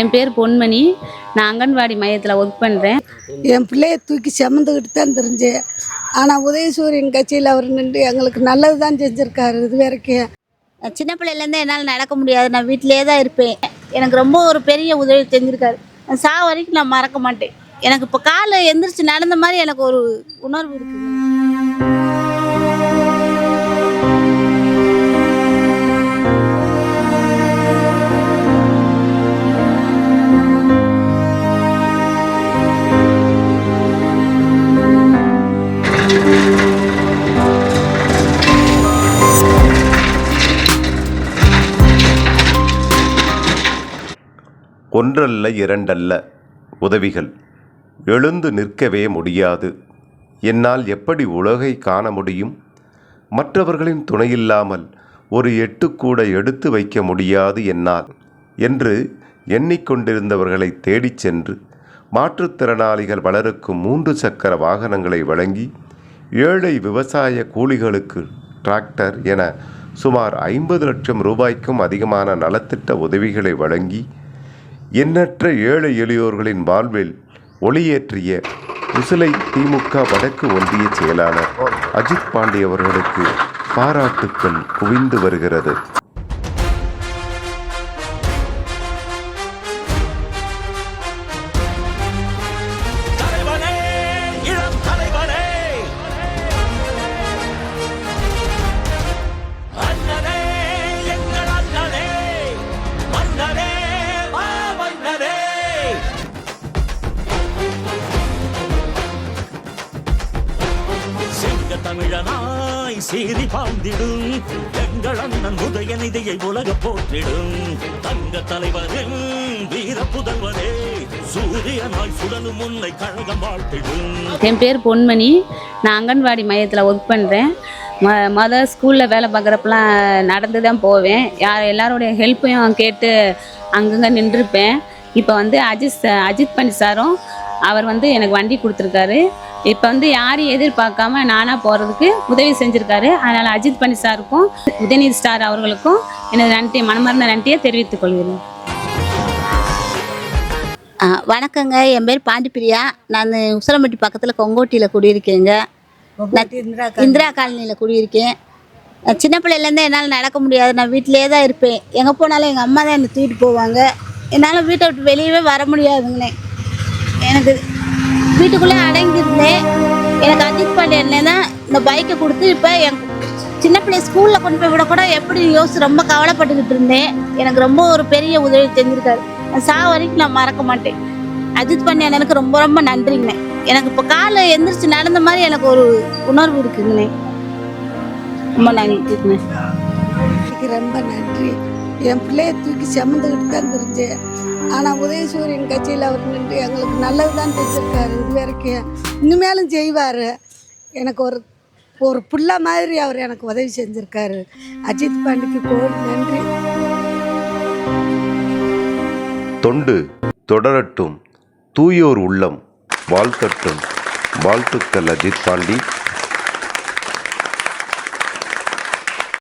என் பேர் பொன்மணி. நான் அங்கன்வாடி மையத்தில் ஒர்க் பண்ணுறேன் என் பிள்ளைய தூக்கி சுமந்துக்கிட்டு தான் தெரிஞ்சேன் ஆனால் உதயசூரியன் கட்சியில் அவர் நின்று எங்களுக்கு நல்லது தான் செஞ்சுருக்காரு. இது வரைக்கும். நான் சின்ன பிள்ளையிலேருந்து என்னால் நடக்க முடியாது. நான் வீட்டிலேயே தான் இருப்பேன். எனக்கு ரொம்ப ஒரு பெரிய உதவி செஞ்சுருக்காரு. சா வரைக்கும் நான் மறக்க மாட்டேன். எனக்கு இப்போ காலை எந்திரிச்சு நடந்த மாதிரி எனக்கு ஒரு உணர்வு இருக்குது. ஒன்றல்ல இரண்டல்ல உதவிகள். எழுந்து நிற்கவே முடியாது. என்னால் எப்படி உலகை காண முடியும்? மற்றவர்களின் துணையில்லாமல் ஒரு எட்டு கூட எடுத்து வைக்க முடியாது என்னால் என்று எண்ணிக்கொண்டிருந்தவர்களை தேடிச் சென்று மாற்றுத்திறனாளிகள் வளருக்கும் மூன்று சக்கர வாகனங்களை வழங்கி ஏழை விவசாய கூலிகளுக்கு டிராக்டர் என சுமார் ஐம்பது லட்சம் ரூபாய்க்கும் அதிகமான நலத்திட்ட உதவிகளை வழங்கி எண்ணற்ற ஏழை எளியோர்களின் வாழ்வில் ஒளியேற்றிய உசிலை திமுக வடக்கு ஒன்றிய செயலாளர் அஜித் பாண்டே அவர்களுக்கு பாராட்டுக்கள் குவிந்து வருகிறது. உலக தமிழனாய் சீறி பாய்ந்திடும் எங்கள் அண்ணன் உதயநிதியை உலக போற்றிடும். தங்க தலைவரின் வீர புதல்வரே சூரியனாய் சுடலும் உன்னை கழகம் வாழ்த்திடும். என் பேர் பொன்மணி. நான் அங்கன்வாடி மையத்தில் ஒர்க் பண்ணுறேன் ம மொதல் ஸ்கூலில் வேலை பார்க்குறப்பெல்லாம் நடந்து தான் போவேன். யார் எல்லாருடைய ஹெல்ப்பையும் கேட்டு அங்கங்கே நின்றுருப்பேன் இப்போ வந்து அஜித் அஜித் பண்டி சாரும் அவர் வந்து எனக்கு வண்டி கொடுத்துருக்காரு. இப்போ வந்து யாரையும் எதிர்பார்க்காம நானாக போகிறதுக்கு உதவி செஞ்சுருக்காரு. அதனால் அஜித் பண்ணி சாருக்கும் உதயநிதி ஸ்டார் அவர்களுக்கும் எனது நன்றி மனமார்ந்த நன்றியை தெரிவித்துக் கொள்கிறேன். ஆ, வணக்கங்க. என் பேர் பாண்டிப்பிரியா. நான் உசலம்பட்டி பக்கத்தில் கொங்கோட்டியில் குடியிருக்கேங்க. இந்திரா காலனியில் குடியிருக்கேன். சின்ன பிள்ளையிலேருந்து என்னால் நடக்க முடியாது. நான் வீட்டிலேயே தான் இருப்பேன். எங்கே போனாலும் எங்கள் அம்மா தான் என்னை தூக்கிட்டு போவாங்க. என்னால் வீட்டை விட்டு வெளியவே வர முடியாதுங்கண்ணே எனக்கு வீட்டுக்குள்ளே அடங்கியிருந்தேன். எனக்கு அஜித் பாண்டியன்ல தான் இந்த பைக்கை கொடுத்து இப்போ என் சின்ன பிள்ளை ஸ்கூலில் கொண்டு போய் விட கூட எப்படி யோசிச்சு ரொம்ப கவலைப்பட்டுக்கிட்டு இருந்தேன். எனக்கு ரொம்ப ஒரு பெரிய உதவி செஞ்சுருக்காரு. சா வரைக்கும் நான் மறக்க மாட்டேன். அஜித் பாண்டியன் எனக்கு ரொம்ப ரொம்ப நன்றிங்கண்ணே எனக்கு இப்போ காலை எந்திரிச்சு நடந்த மாதிரி எனக்கு ஒரு உணர்வு இருக்குங்கண்ணே ரொம்ப நன்றிங்கண்ணே ரொம்ப நன்றி. என் பிள்ளையை தூக்கி சுமந்துக்கிட்டு தான் தெரிஞ்சேன் ஆனால் உதயசூரியன் கட்சியில் அவர் நின்று எங்களுக்கு நல்லது தான் தெரிஞ்சிருக்காரு. இது வரைக்கும் இனிமேலும் செய்வார். எனக்கு ஒரு ஒரு புள்ள மாதிரி அவர் எனக்கு உதவி செஞ்சுருக்காரு. அஜித் பாண்டிக்கு கோடி நன்றி. தொண்டு தொடரட்டும். தூயோர் உள்ளம் வாழ்த்தட்டும். வாழ்த்துக்கள் அஜித் பாண்டி.